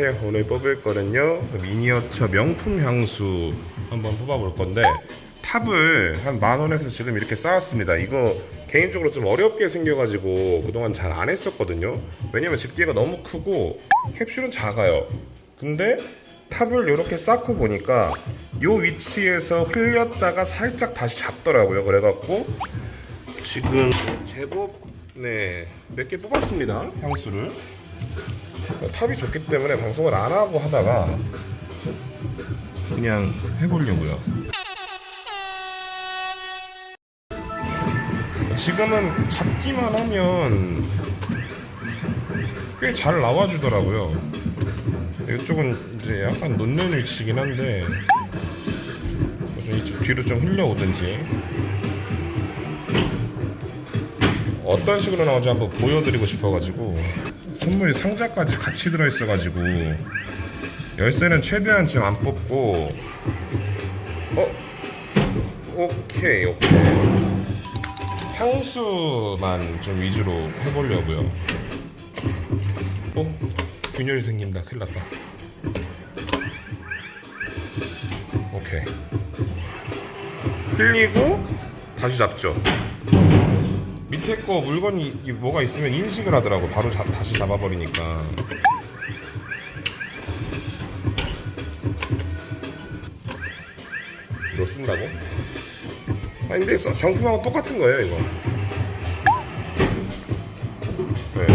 안녕하세요. 오늘 뽑을 거는요 미니어처 명품 향수 한번 뽑아 볼 건데 탑을 한 만 원에서 지금 이렇게 쌓았습니다. 이거 개인적으로 좀 어렵게 생겨가지고 그동안 잘 안 했었거든요. 왜냐면 집게가 너무 크고 캡슐은 작아요. 근데 탑을 이렇게 쌓고 보니까 요 위치에서 흘렸다가 살짝 다시 잡더라고요. 그래갖고 지금 제법 네 몇 개 뽑았습니다. 향수를. 탑이 좋기 때문에 방송을 안 하고 하다가 그냥 해보려고요. 지금은 잡기만 하면 꽤 잘 나와주더라고요. 이쪽은 이제 약간 놓는 위치긴 한데 좀 이쪽 뒤로 좀 흘려오든지 어떤 식으로 나오는지 한번 보여드리고 싶어가지고 선물 상자까지 같이 들어있어가지고 열쇠는 최대한 지금 안 뽑고 어? 오케이 오케이. 향수만 좀 위주로 해보려고요. 어? 균열이 생긴다. 큰일 났다. 오케이. 흘리고 다시 잡죠 밑에 거 물건이 뭐가 있으면 인식을 하더라고 바로 잡- 다시 잡아버리니까 이거 쓴다고? 아니 근데 써- 정품하고 똑같은 거예요 이거 네.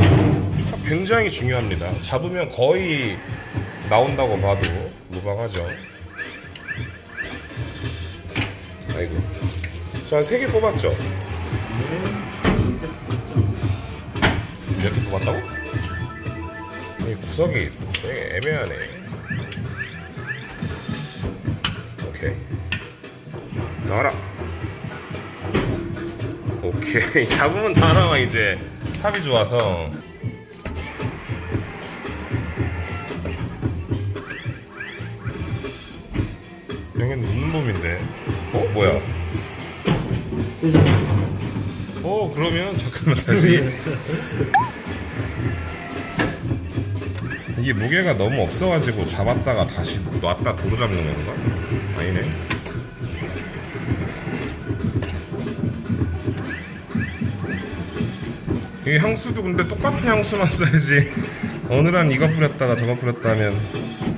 탑 굉장히 중요합니다 잡으면 거의 나온다고 봐도 무방하죠 아이고 저 한 3개 뽑았죠? 이렇게 뽑았다고? 이 구석이 되게 애매하네. 오케이. 나와라. 오케이. 잡으면 다 나와, 이제. 탑이 좋아서. 여긴 웃는 봄인데. 어? 뭐야? 어, 그러면 잠깐만 다시. 이게 무게가 너무 없어가지고 잡았다가 다시 놨다 도로 잡는 건가? 아니네. 이 향수도 근데 똑같은 향수만 써야지. 오늘은 이거 뿌렸다가 저거 뿌렸다 하면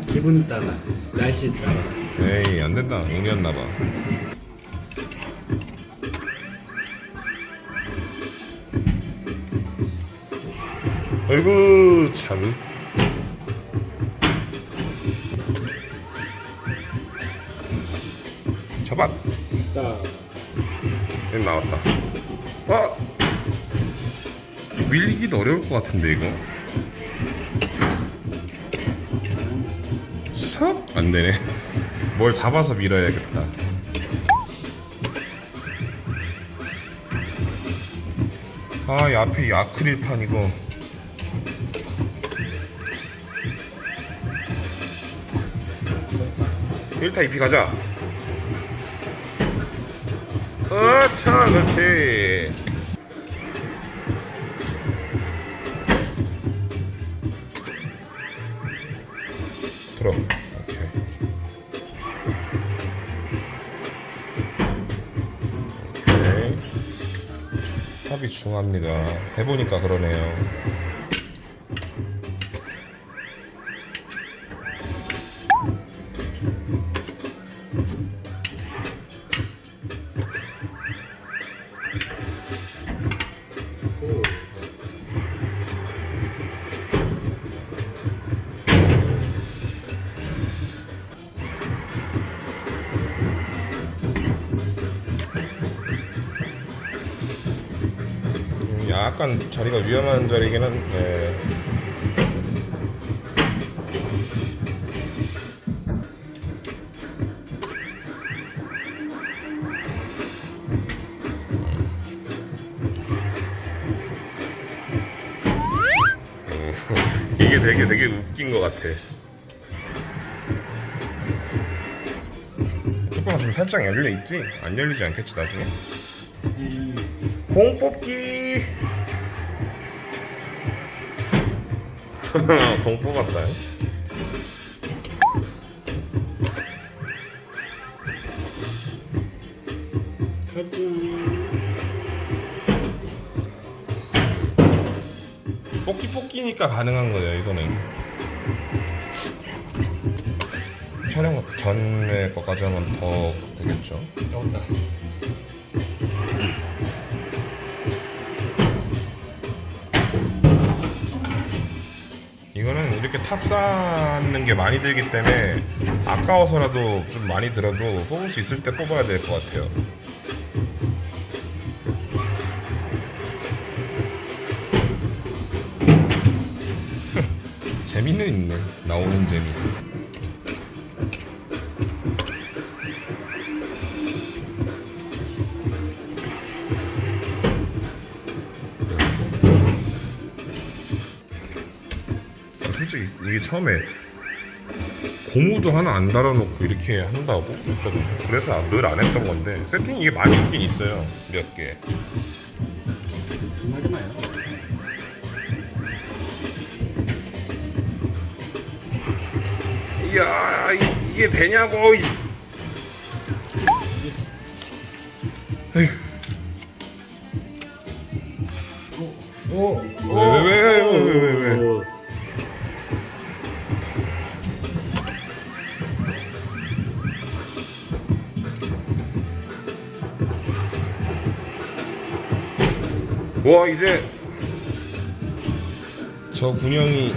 기분 따라 날씨 따라 에이 안 된다. 용이었나봐. 아이고 참. 잡았. 딱 나왔다. 어? 밀기도 어려울 것 같은데 이거. 싹? 안 되네. 뭘 잡아서 밀어야겠다. 아, 이 앞에 이 아크릴판 이거. 일타 2피 가자. 어차, 그렇지. 들어. 오케이. 오케이. 탑이 중합니다. 해보니까 그러네요. 약간 자리가 위험한 자리긴 한데. 음, 이게 되게 되게 웃긴 것 같아. 뚜껑 지금 살짝 열려 있지? 안 열리지 않겠지 나중에? 공 뽑기. 공포 같아요. 뽑기 뽑기니까 가능한 거예요 이거는 촬영 전에 것까지 하면 더 되겠죠? 나. 이렇게 탑 쌓는 게 많이 들기 때문에 아까워서라도 좀 많이 들어도 뽑을 수 있을 때 뽑아야 될 것 같아요. 재미는 있네. 나오는 재미 솔직히 이게 처음에 고무도 하나 안 달아놓고 이렇게 한다고. 그래서 늘 안 했던 건데 세팅이 이게 많이 있긴 있어요. 몇 개. 좀 하지 마요. 이야 이- 이게 되냐고. 이. 에휴, 오. 왜, 왜, 왜, 왜, 왜, 왜, 왜. 오. 와 이제 저 군형이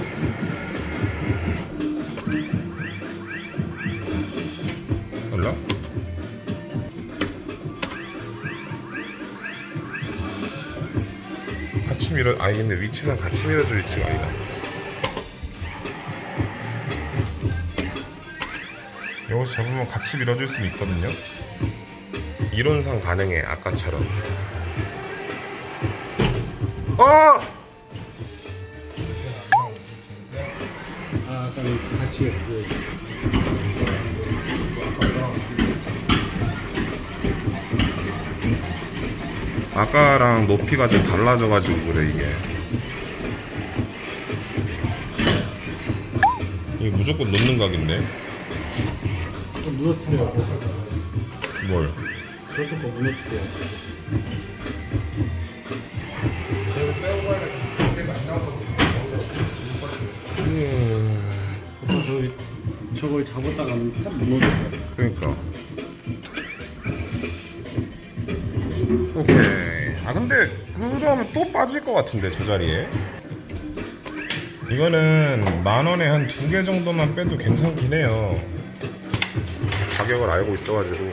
몰라? 같이 밀어 아니 근데 위치상 같이 밀어줄 위치가 아니다. 여기서 잡으면 같이 밀어줄 수는 있거든요. 이론상 가능해 아까처럼 어! 아, 그럼 같이 그 아까랑 높이가 좀 달라져가지고 그래 이게 이게 무조건 놓는 각인데 좀 무너뜨려. 뭘 저쪽 거 무너뜨려. 저 저걸 잡았다가 참 무너져. 그러니까. 오케이. 아 근데 그러면 또 빠질 것 같은데 저 자리에. 이거는 만 원에 한 두 개 정도만 빼도 괜찮긴 해요. 가격을 알고 있어가지고.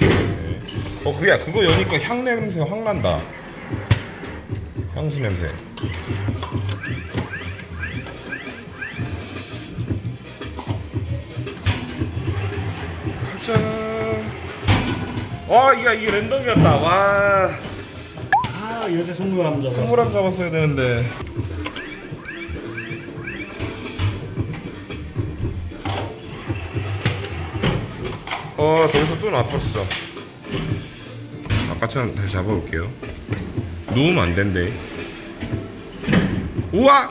네. 어 그야 그거 여니까 향 냄새 확 난다. 향수 냄새 가자 와 이게 이게 랜덤이었다. 와. 아, 여자 한번 잡았어. 선물함 잡았어야 되는데. 어 저기서 또 나빴어. 아까처럼 다시 잡아볼게요. 누우면 안 된대. 우와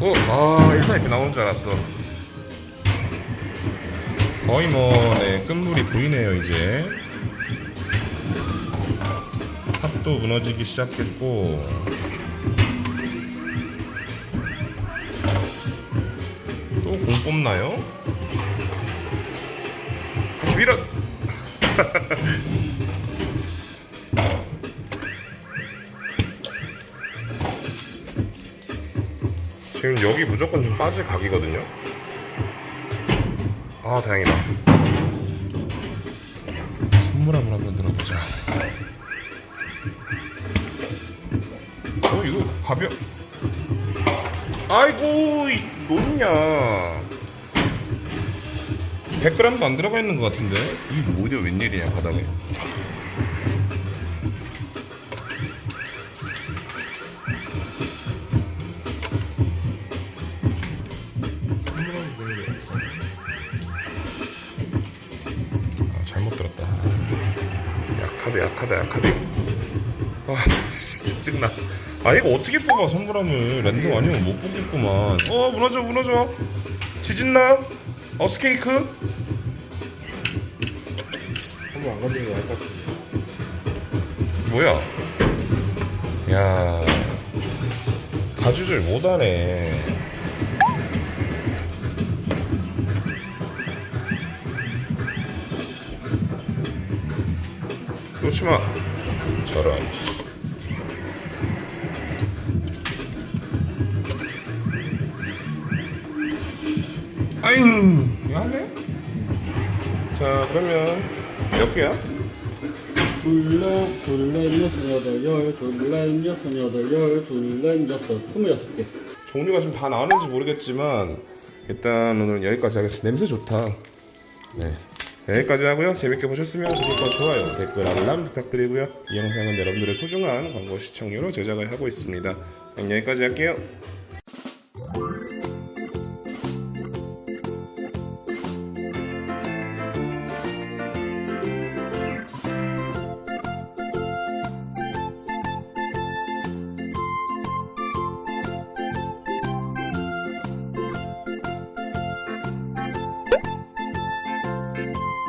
어, 아, 일단 이렇게 나오는 줄 알았어. 거의 뭐, 네, 끝물이 보이네요, 이제. 탑도 무너지기 시작했고. 또 공 뽑나요? 밀어! 지금 여기 무조건 좀 빠질 각이거든요. 아 다행이다. 선물함을 한번 들어보자. 어 이거 가벼. 아이고 이 뭐냐. 100g도 안 들어가 있는 것 같은데 이게 뭐냐 웬일이냐 바닥에. 약하다, 약하다, 약하다. 아 진짜 짜증나. 아 이거 어떻게 뽑아 선물함을. 랜덤 아니면 못 뽑겠구만. 어 무너져 무너져. 지진나? 어스케이크? 한번 안 건드리고 할것. 뭐야? 야. 가주질 못하네 놓지마 저런 아잉 이거 하네? 자 그러면 몇 개야? 둘넷, 둘넷, 여섯, 여덟, 열, 둘넷, 여섯, 여덟, 열, 둘넷, 여섯, 스물여섯 개. 종류가 좀다 나오는지 모르겠지만 일단 오늘 여기까지 하겠습니다. 냄새 좋다. 네. 여기까지 하고요. 재밌게 보셨으면 구독과 좋아요, 댓글, 알람 부탁드리고요. 이 영상은 여러분들의 소중한 광고 시청료로 제작을 하고 있습니다. 여기까지 할게요.